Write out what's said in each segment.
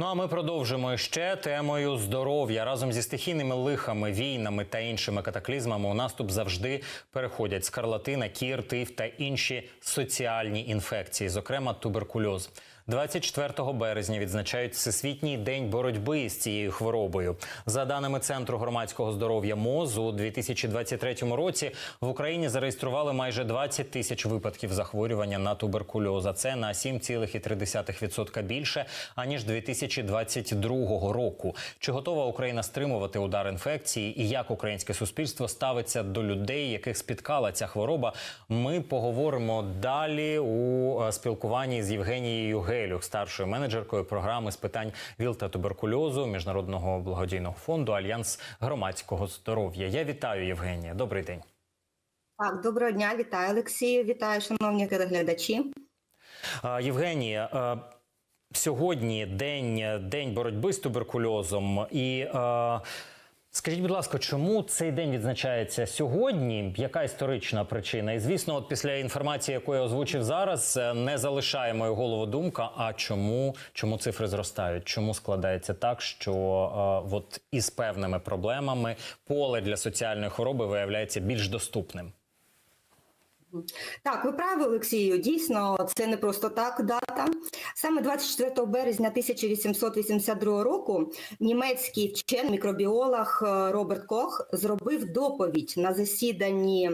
Ну а ми продовжимо ще темою здоров'я разом зі стихійними лихами, війнами та іншими катаклізмами. У наступ завжди переходять скарлатина, кір, тиф та інші соціальні інфекції, зокрема туберкульоз. 24 березня відзначають Всесвітній день боротьби з цією хворобою. За даними Центру громадського здоров'я МОЗ, у 2023 році в Україні зареєстрували майже 20 тисяч випадків захворювання на туберкульоз. Це на 7,3% більше аніж 2022 року. Чи готова Україна стримувати удар інфекції і як українське суспільство ставиться до людей, яких спіткала ця хвороба? Ми поговоримо далі у е, спілкуванні з Євгенією Гелюх, старшою менеджеркою програми з питань ВІЛ та туберкульозу міжнародного благодійного фонду Альянс громадського здоров'я. Я вітаю Євгенія. Добрий день. Так, доброго дня, вітаю Олексію, вітаю, шановні глядачі. А, Євгенія, сьогодні день, день боротьби з туберкульозом. І е, скажіть, будь ласка, чому цей день відзначається сьогодні? Яка історична причина? І звісно, от після інформації, яку я озвучив зараз, е, не залишає мою голову думка. А чому, чому цифри зростають? Чому складається так, що е, от із певними проблемами поле для соціальної хвороби виявляється більш доступним? Так, ви праві, Олексію. Дійсно, це не просто так дата. Саме 24 березня 1882 року німецький вчений мікробіолог е, Роберт Кох зробив доповідь на засіданні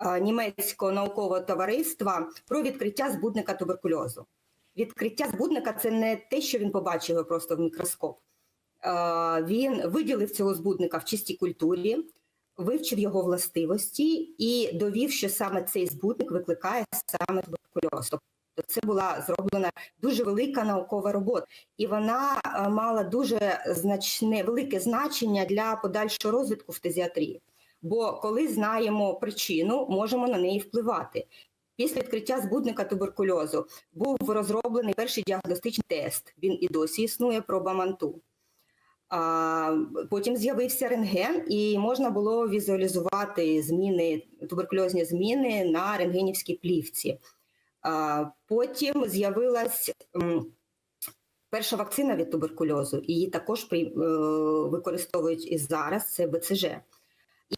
е, німецького наукового товариства про відкриття збудника туберкульозу. Відкриття збудника це не те, що він побачив просто в мікроскоп. Е, Він виділив цього збудника в чистій культурі, вивчив його властивості і довів, що саме цей збутник викликає саме туберкульоз. Тобто це була зроблена дуже велика наукова робота, і вона е, мала дуже значне велике значення для подальшого розвитку фтизіатрії. Бо коли знаємо причину, можемо на неї впливати. Після відкриття збудника туберкульозу був розроблений перший діагностичний тест. Він і досі існує проба манту. Потім з'явився рентген, і можна було візуалізувати зміни, туберкульозні зміни на рентгенівській плівці. Потім з'явилась перша вакцина від туберкульозу, її також е, використовують і зараз. Це БЦЖ.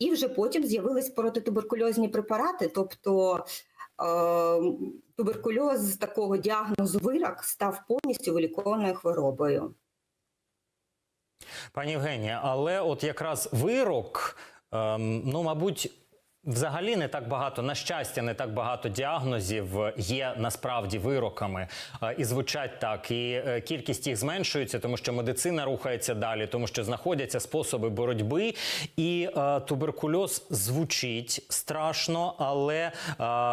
І вже потім з'явились протитуберкульозні препарати, тобто е, туберкульоз з такого діагнозу вирак став повністю вилікованою хворобою. Пані Євгенія, але от якраз вирок, ем, ну мабуть. Взагалі не так багато, на щастя, не так багато діагнозів є насправді вироками е, і звучать так. І е, кількість їх зменшується, тому що медицина рухається далі, тому що знаходяться способи боротьби. І е, туберкульоз звучить страшно, але е,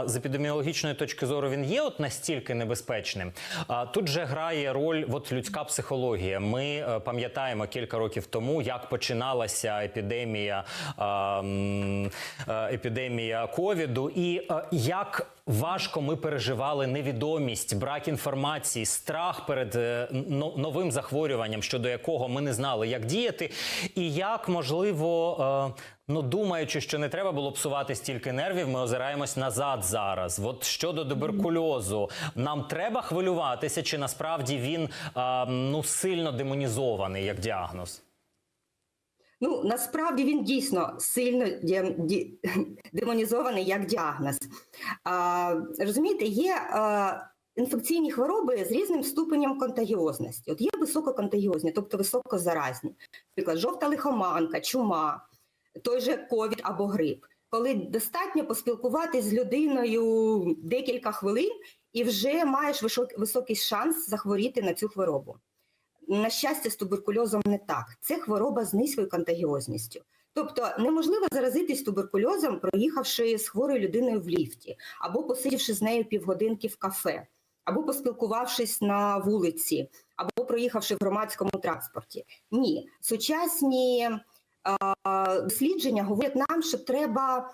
з епідеміологічної точки зору він є от настільки небезпечним. А тут же грає роль от людська психологія. Ми е, пам'ятаємо кілька років тому, як починалася епідемія. е, е, епідемія ковіду, і е, як важко ми переживали невідомість, брак інформації, страх перед е, новим захворюванням, щодо якого ми не знали, як діяти, і як можливо. е, Ну, думаючи, що не треба було псувати стільки нервів, ми озираємось назад зараз. От щодо туберкульозу, нам треба хвилюватися, чи насправді він е, ну сильно демонізований як діагноз? Ну насправді він дійсно сильно демонізований як діагноз. А, розумієте, є а, інфекційні хвороби з різним ступенем контагіозності. От є висококонтагіозні, тобто високозаразні, наприклад, жовта лихоманка, чума, той же ковід або грип. Коли достатньо поспілкуватися з людиною декілька хвилин, і вже маєш високий шанс захворіти на цю хворобу. На щастя, з туберкульозом не так. Це хвороба з низькою контагіозністю. Тобто неможливо заразитись туберкульозом, проїхавши з хворою людиною в ліфті, або посидівши з нею півгодинки в кафе, або поспілкувавшись на вулиці, або проїхавши в громадському транспорті. Ні, сучасні а, дослідження говорять нам, що треба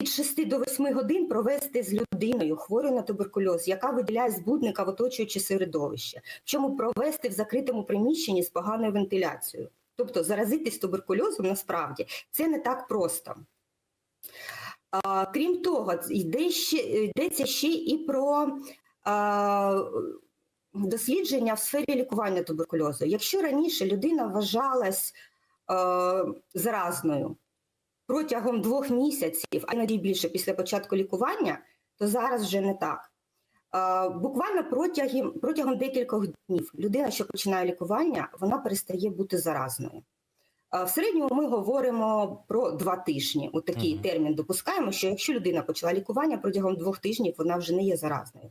від 6 до 8 годин провести з людиною хворою на туберкульоз, яка виділяє збудника в оточуюче середовище. Чому провести в закритому приміщенні з поганою вентиляцією? Тобто заразитись туберкульозом насправді це не так просто. А, крім того, йде ще, йдеться ще і про а, дослідження в сфері лікування туберкульозу. Якщо раніше людина вважалась е, заразною протягом двох місяців, а іноді більше після початку лікування, то зараз вже не так. Е, Буквально протягом, протягом декількох днів людина, що починає лікування, вона перестає бути заразною. Е, В середньому ми говоримо про два тижні. У такий Мгм. термін допускаємо, що якщо людина почала лікування протягом двох тижнів, вона вже не є заразною.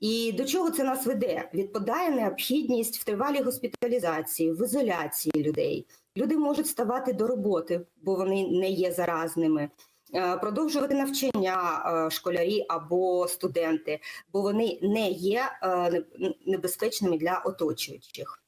І до чого це нас веде? Відпадає необхідність в тривалій госпіталізації, в ізоляції людей. Люди можуть ставати до роботи, бо вони не є заразними. Е, Продовжувати навчання е, школярі або студенти, бо вони не є е, небезпечними для оточуючих.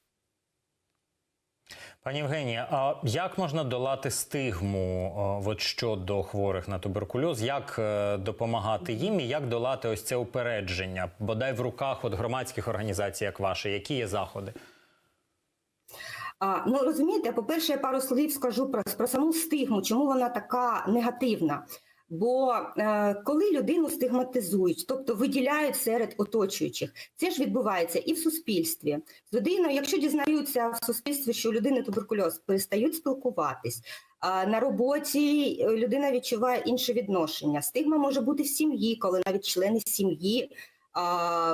Пані Євгенія, а як можна долати стигму от щодо хворих на туберкульоз? Як допомагати їм і як долати ось це упередження? Бодай в руках от громадських організацій, як ваші, які є заходи? А, ну розумієте, по-перше, я пару слів скажу про, про саму стигму, чому вона така негативна. Бо е, коли людину стигматизують, тобто виділяють серед оточуючих, це ж відбувається і в суспільстві. З людиною, якщо дізнаються в суспільстві, що у людини туберкульоз, перестають спілкуватись. А на роботі е, людина відчуває інше відношення. Стигма може бути в сім'ї, коли навіть члени сім'ї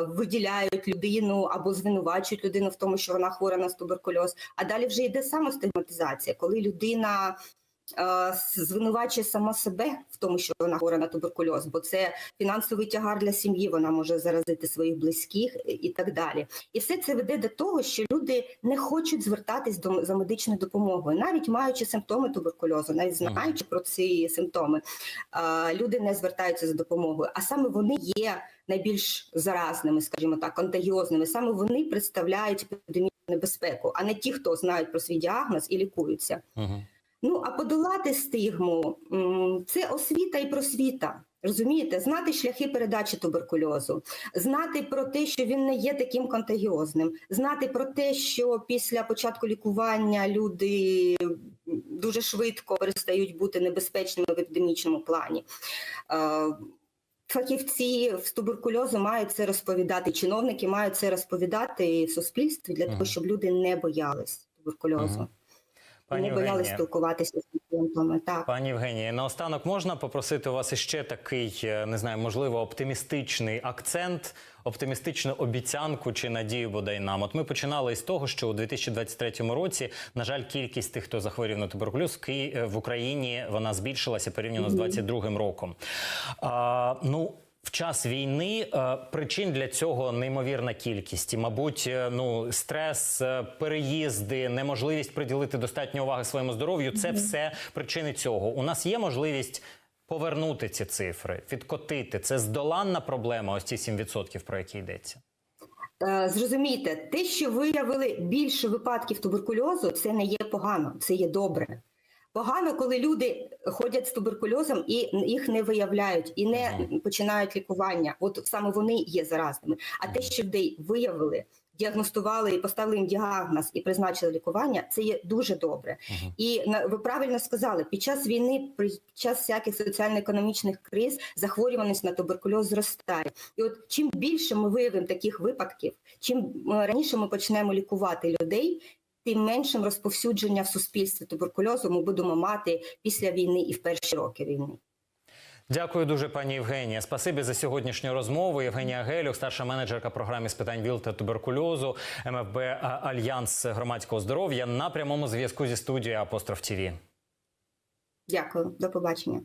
виділяють людину або звинувачують людину в тому, що вона хвора на туберкульоз. А далі вже йде самостигматизація, коли людина звинувачує сама себе в тому, що вона хвора на туберкульоз, бо це фінансовий тягар для сім'ї, вона може заразити своїх близьких і- так далі. І все це веде до того, що люди не хочуть звертатись до за медичною допомогою, навіть маючи симптоми туберкульозу, навіть знаючи про ці симптоми, люди не звертаються за допомогою. А саме вони є найбільш заразними, скажімо так, контагіозними. Саме вони представляють епідемічну небезпеку, а не ті, хто знають про свій діагноз і лікуються. Угу. Ну а подолати стигму це освіта і просвіта. Розумієте, знати шляхи передачі туберкульозу, знати про те, що він не є таким контагіозним, знати про те, що після початку лікування люди дуже швидко перестають бути небезпечними в епідемічному плані. Е, Фахівці з туберкульозу мають це розповідати, чиновники мають це розповідати в суспільстві для того, щоб люди не боялись туберкульозу. Пані не боялись спілкуватися з пацієнтами. Так. Пані Євгенія, наостанок можна попросити у вас іще такий, е, не знаю, можливо, оптимістичний акцент, оптимістичну обіцянку чи надію бодай нам. От ми починали із того, що у 2023 році, на жаль, кількість тих, хто захворів на туберкульоз в, е, в Україні, вона збільшилася порівняно з 2022 роком. А, ну, в час війни е, причин для цього неймовірна кількість. І, мабуть, е, ну стрес, е, переїзди, неможливість приділити достатньо уваги своєму здоров'ю це все причини цього. У нас є можливість повернути ці цифри, відкотити. Це здоланна проблема. Ось ці 7%, про які йдеться. Зрозумійте, те, що виявили більше випадків туберкульозу, це не є погано, це є добре. Погано, коли люди ходять з туберкульозом і їх не виявляють і не починають лікування. От саме вони є заразними. А те, що людей виявили, діагностували і поставили їм діагноз і призначили лікування, це є дуже добре. І на- ви правильно сказали, під час війни, під час всяких соціально-економічних криз, захворюваність на туберкульоз зростає. І от чим більше ми виявимо таких випадків, чим е, раніше ми почнемо лікувати людей, тим меншим розповсюдження в суспільстві туберкульозу ми будемо мати після війни і в перші роки війни. Дякую дуже, пані Євгенія. Спасибі за сьогоднішню розмову. Євгенія Гелюк, старша менеджерка програми з питань ВІЛ та туберкульозу МФБ Альянс громадського здоров'я на прямому зв'язку зі студією Апостроф ТІВІ. Дякую, до побачення.